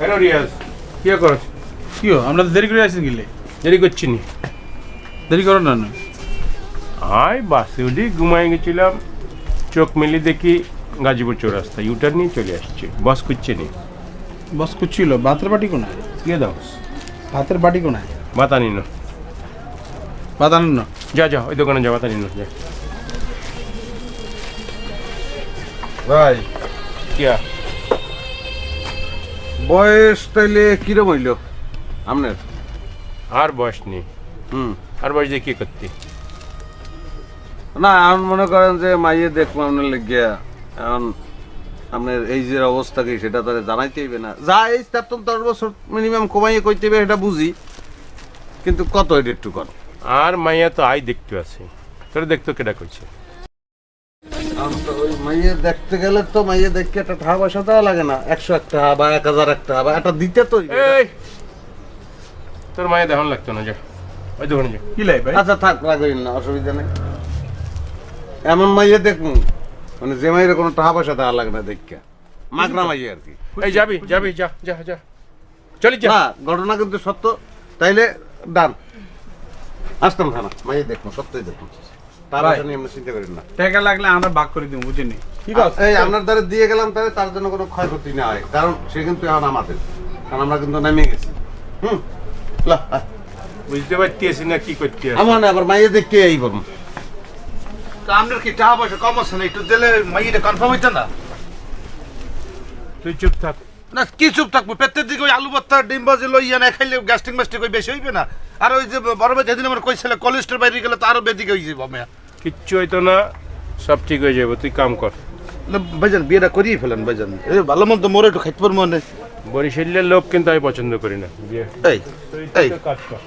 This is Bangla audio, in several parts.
হ্যালো রিয়াজ কি করছ? কি আমরা তো দেরি করে আসছেন গেলে। দেরি করছি নি। দেরি করো না না। আয় বাসে উঠি ঘুমাই গেছিলাম। চোখ মেলি দেখি গাজীপুর চৌরাস্তা ইউটার নিয়ে চলে আসছে। বাস করছে নি। বস কুচ্ছিল ভাতের বাটি কোনায়? দিয়ে দাও। ভাতের বাটি কোনায়? বাতা নিন ভাত আনেন না? যা যা ওই দোকানে যা বাতা নিন যা। ভাই। কিয়া? বয়স তাইলে কিরম হইল? আপনার আর বয়স নেই। হুম। আর বয়স দিয়ে কি করতে? না এখন মনে করেন যে মাইয়ে দেখব আপনার লেগিয়া। এখন আপনার এই যে অবস্থা কি সেটা তাহলে জানাইতে হইবে না। যা এই তো দশ বছর মিনিমাম কমাইয়ে কইতে হবে এটা বুঝি। কিন্তু কত এটা একটু কর আর মাইয়া তো আই দেখতে আছে। তোর দেখতো কেটা কইছে? তো ওই মাইয়ে দেখতে গেলে তো মাইয়ে দেখতে একটা টাকা পয়সা দেওয়া লাগে না। একশো এক টাকা বা এক হাজার এক টাকা বা একটা দিতে তো এই তোর মাইয়া দেখন লাগতো না যা। ওই দোকানে যা। কি লাই ভাই? আচ্ছা থাক রাখবেন না অসুবিধা নেই। এমন মাইয়ে দেখুন মানে যে মাইয়ের কোনো টাকা পয়সা দেওয়া লাগে না দেখতে মাগনা মাইয়ে আর কি। এই যাবি যাবি যা যা যা। চলি যা। না ঘটনা কিন্তু সত্য। তাইলে ডান। আসতাম খানা মাইয়ে দেখুন সত্যই দেখুন। তার। জন্য চিন্তা করেন না। টাকা লাগলে আমরা ভাগ করে দিব বুঝেনি ঠিক আছে এই আপনার দ্বারা দিয়ে গেলাম তাহলে তার জন্য কোনো ক্ষয়ক্ষতি না হয়। কারণ সে কিন্তু এখন আমাদের। কারণ আমরা কিন্তু নেমে গেছি। হুম? বুঝতে পারতেছি না কি করতে আছে। আমার না আবার মাইয়ে দেখতে এই তো আপনার কি টাকা পয়সা কম আছে না? একটু দিলে কনফার্ম হইতো না? তুই চুপ থাক। না কি চুপ থাকব? পেটের দিকে ওই আলু ভর্তা ডিম ভাজি লইয়া না খাইলে গ্যাস্ট্রিক ম্যাস্ট্রিক ওই বেশি হইবে না? আর ওই যে বড় ভাই যেদিন আমার কইছিল কোলেস্ট্রল বাইরে গেলে তো আরও বেদিকে হয়ে যাব আমি কিচ্ছু হইতো না সব ঠিক হয়ে যাবে তুই কাম কর। ভাইজান বিয়েটা করিয়ে ফেলেন ভাইজান। ভালো মন্দ মোর একটু খাইতে পারব মানে বরিশালের লোক কিন্তু আমি পছন্দ করি না বিয়ে। এই কাজ কর।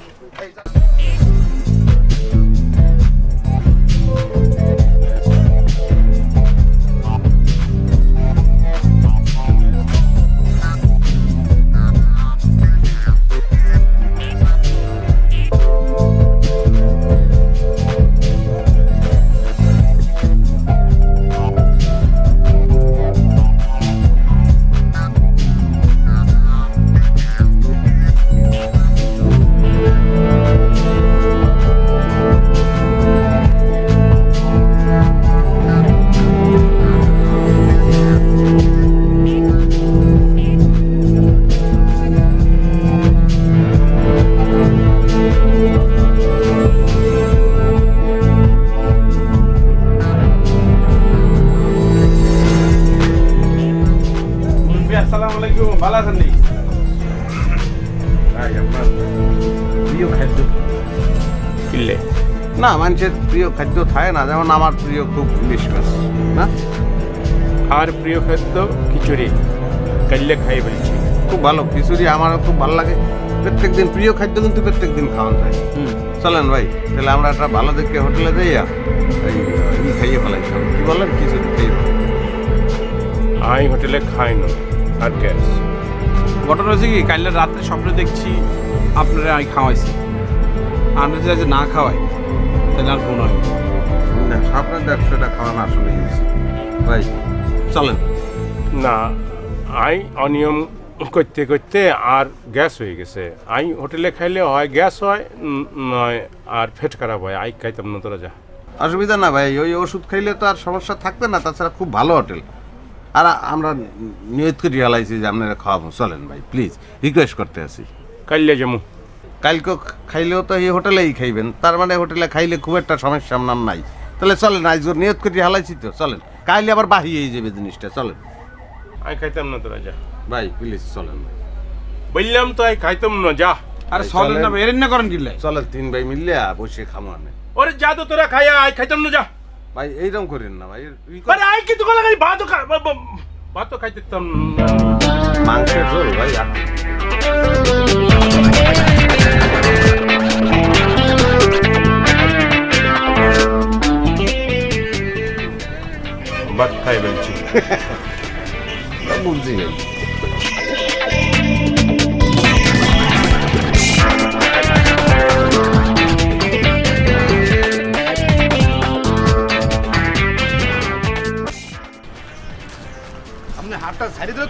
না মানুষের প্রিয় খাদ্য থাকে না যেমন আমার প্রিয় খুব ইলিশ মাছ না? আর প্রিয় খাদ্য খিচুড়ি কাল্লে খাই বলছি। খুব ভালো খিচুড়ি আমারও খুব ভালো লাগে। প্রত্যেক দিন প্রিয় খাদ্য কিন্তু প্রত্যেক দিন খাওয়া যায় চলেন ভাই তাহলে আমরা একটা ভালো দেখে হোটেলে যাইয়া এই খাইয়ে ফেলাই। কি বলেন খিচুড়ি খাইয়ে। আই হোটেলে খাই না আর গ্যাস। ঘটনা হচ্ছে কি কাল রাত্রে স্বপ্নে দেখছি আপনারা আমি খাওয়াইছি। আমরা যে না খাওয়াই তাহলে আর কোনো হয় না আপনার ব্যবসাটা খাওয়ানো আসলে। ভাই চলেন। না আই অনিয়ম করতে করতে আর গ্যাস হয়ে গেছে। আই হোটেলে খাইলে হয় গ্যাস হয় নয় আর ফেট খারাপ হয়। আই খাইতাম না তোরা যা। অসুবিধা না ভাই ওই ওষুধ খাইলে তো আর সমস্যা থাকবে না তাছাড়া খুব ভালো হোটেল। আর আমরা নিয়ত করে রিয়ালাইছি যে আপনারা খাওয়াবো। চলেন ভাই প্লিজ রিকোয়েস্ট করতে আছি কাইলে যেমন কালকে খাইলেও তো এই হোটেলেই খাইবেন। তার মানে হোটেলে খাইলে খুব একটা সমস্যা আপনার নাই। তাহলে চলেন আজ নিয়ত করে হালাইছি তো চলেন। কাইলে আবার বাহিয়ে যাবে জিনিসটা চলেন। আই খাইতাম না তোরা যা। ভাই প্লিজ চলেন ভাই। বললাম তো আই খাইতাম না যা। আরে চলেন না। এরেন না করেন কিনলে চলেন তিন ভাই মিললে বসে খামো আনে ওরে যা তো তোরা খাইয়া আই খাইতাম না যা। ভাই এইরকম করেন না ভাই। আরে আই কিন্তু গলা খাই ভাতও খা বা- বা- ভাতও খাইতাম না। মাংসের ঝোল ভাই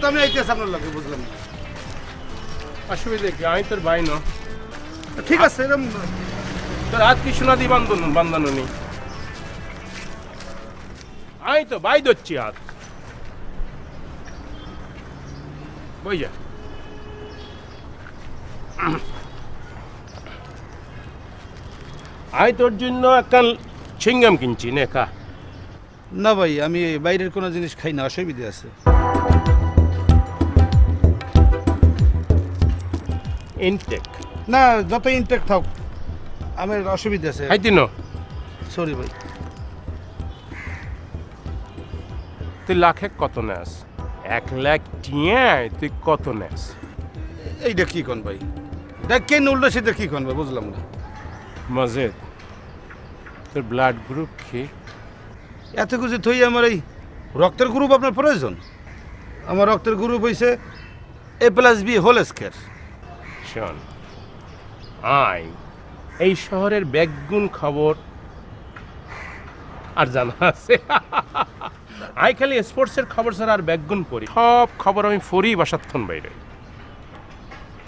তো আমি আইতেছি আপনার লগে বুঝলাম না। অসুবিধা কি? আমি তোর ভাই ন। ঠিক আছে এরকম তোর হাত কি সোনা দি বান্ধন বান্ধানো নেই? আমি তো ভাই ধরছি হাত। বই যা। আমি তোর জন্য একটা ছিঙ্গাম কিনছি নে কা না ভাই আমি বাইরের কোনো জিনিস খাই না অসুবিধা আছে। ইনটেক না যত ইনটেক থাক আমার অসুবিধা আছে। খাইতি ন সরি ভাই। তুই লাখে কত নেস? এক লাখ টিয়ায় তুই কত নেস? এইটা কি কোন ভাই? দেখ কেন উল্টো সিদ্ধা কি কোন ভাই বুঝলাম না। মজেদ তোর ব্লাড গ্রুপ কি? এত কিছু থই আমার এই রক্তের গ্রুপ আপনার প্রয়োজন? আমার রক্তের গ্রুপ হইছে A plus B whole square শোন আই এই শহরের ব্যাগুন খবর আর জানা আছে। আই খালি স্পোর্টসের খবর ছাড়া আর ব্যাগুন পড়ি। সব খবর আমি পড়ি বাসাক্ষণ বাইরে।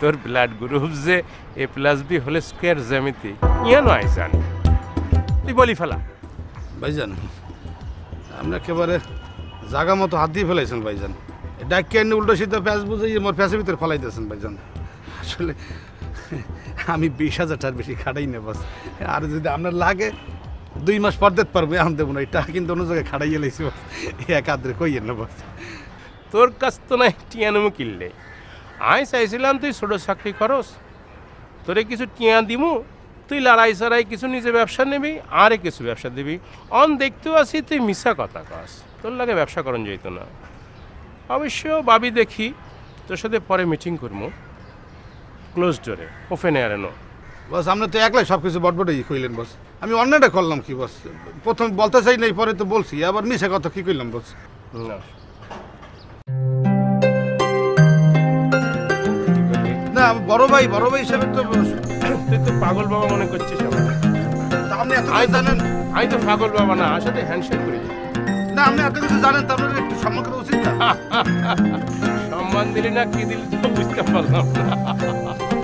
তোর ব্লাড গ্রুপ যে এ প্লাস বি হলে স্কোয়ার জ্যামিতি। ইয়ানো আই জানি। তুই বলি ফেলা। ভাইজান আপনি একেবারে জাগা মতো হাত দিয়ে ফেলাইছেন ভাইজান। ডাক কেন উল্টো সিদ্ধ প্যাঁচ বুঝে মোর প্যাঁচের ভিতরে ফেলাইতেছেন ভাইজান। আসলে আমি বিশ হাজার বেশি খাটাই না, বাস। আর যদি আপনার লাগে, দুই মাস পর দিতে পারব, এখন দেবো না। এটা কিন্তু অন্য জায়গায় খাটাই গেলেছি বাস। এক আদ্রে কইয়েন না, বাস। তোর কাছ তো নাই টিয়ানুমু কিনলে। আমি চাইছিলাম তুই ছোট চাকরি করস, তোরে কিছু টিয়া দিমু, তুই লড়াই সারাই কিছু নিজে ব্যবসা নিবি, আরে কিছু ব্যবসা দিবি। অন দেখতেও আছি, তুই মিশা কথা কস। তোর লাগে ব্যবসা করন যেত না। অবশ্য ভাবি দেখি, তোর সাথে পরে মিটিং করব ক্লোজ ডোরে ওপেন এয়ারে নো বস আপনি তো একলাই সব কিছু বটবটেই কইলেন বস। আমি অন্যটা করলাম কি বস? প্রথম বলতে চাই নাই পরে তো বলছি। আবার মিশে কথা কি কইলাম বস? না। বড় ভাই বড় ভাই হিসেবে তো তুই তো পাগল বাবা মনে করছিস আপনি এত জানেন? আমি তো পাগল বাবা না আসলে হ্যান্ডশেক করি না আপনি এত কিছু জানেন তা আপনার একটু সম্মান করা উচিত না। সম্মান দিলি না কি দিলি বুঝতে পারলাম না।